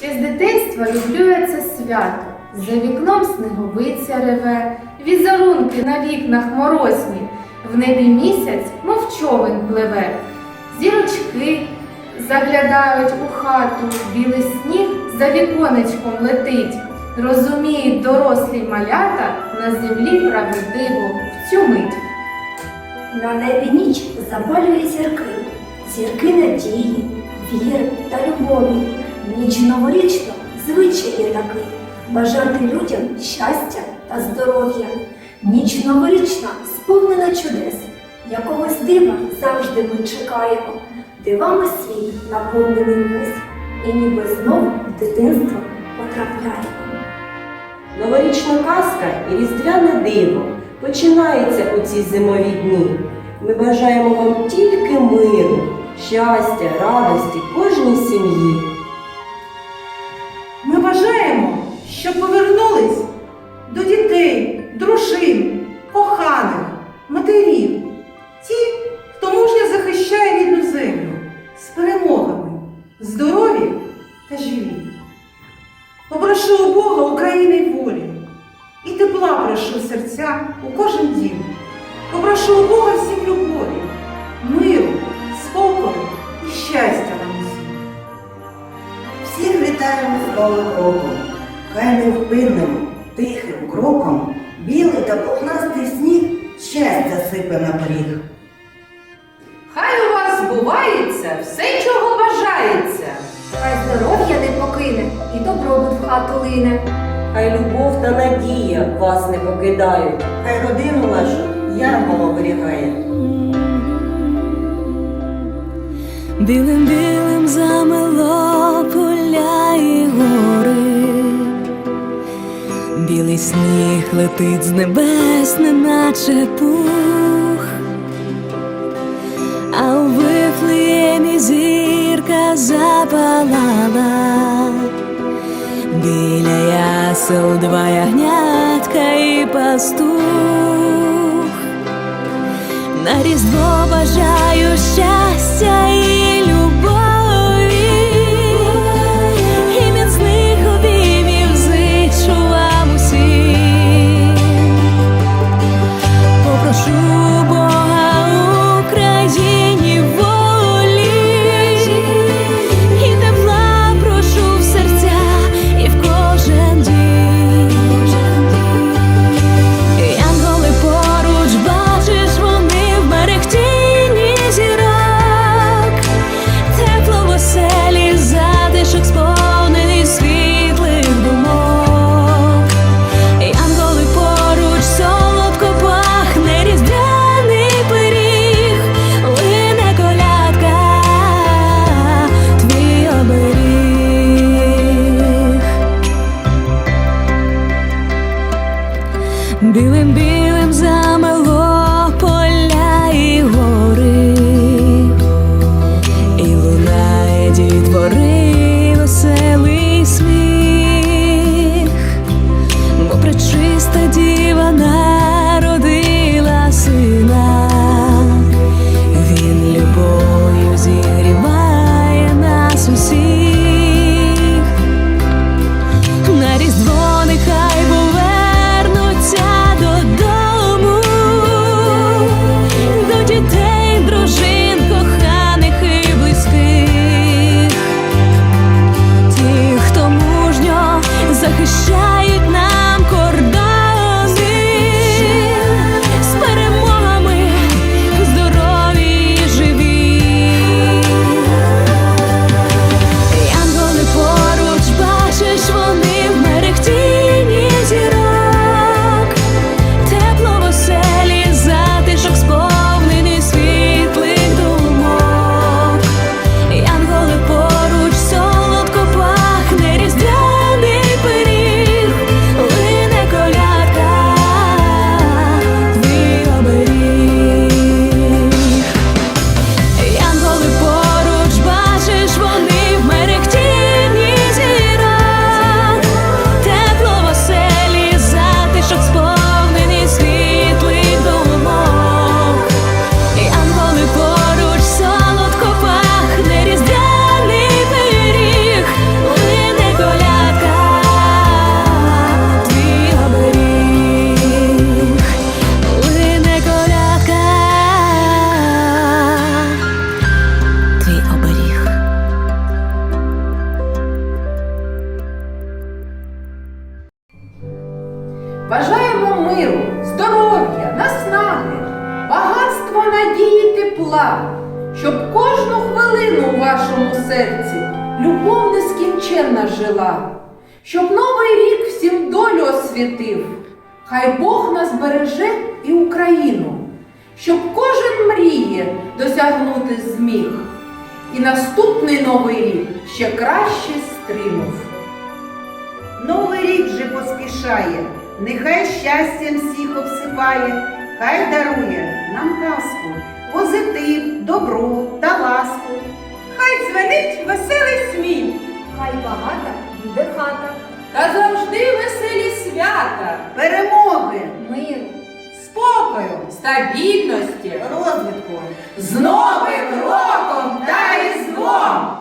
дитинства люблю я це свято. За вікном сніговиця реве, візерунки на вікнах морозні, в небі місяць, мов човен пливе. Зірочки заглядають у хату, білий сніг за віконечком летить. Розуміють дорослі малята на землі правди диво в цю мить. На небі ніч запалює зірки, зірки надії, віри та любові. Ніч новорічна звичай є такий бажати людям щастя та здоров'я. Ніч новорічна сповнена чудес, якогось дива завжди ми чекаємо. Дивами світ наповнений весь, і ніби знову в дитинство потрапляємо. Новорічна казка і різдвяне диво починається у ці зимові дні. Ми бажаємо вам тільки миру, щастя, радості кожній сім'ї. Прошу у кожен дім. Попрошу у Бога всім любові, миру, спокою і щастя нам усім. Всіх вітаємо з Новим роком. Хай невпинним, тихим кроком білий та пухнастий сніг щастя сипе на поріг. Хай у вас збувається все, чого бажається. Хай здоров'я не покине і добробут в хату лине. Хай любов та надія вас не покидають. Хай родину вашу янгол оберігає. Білим білим замело поля і гори, білий сніг летить з небес, неначе пух, а у вифлеємі зірка запалала, біля два ягнятка і пастух. На різдво бажаю щастя і надії щоб кожну хвилину у вашому серці любов нескінченна жила, щоб новий рік всім долю освітив. Хай Бог нас береже і Україну, щоб кожен мріє досягнути зміг, і наступний новий рік ще краще стримав. Новий рік же поспішає, нехай щастям всіх обсипає, хай дарує нам казку, позитив, добро та ласку. Хай дзвенить веселий сміх, Хай багата буде хата, та завжди веселі свята, Перемоги, миру. спокою, стабільності. Розвитку. З Новим роком та Різдвом!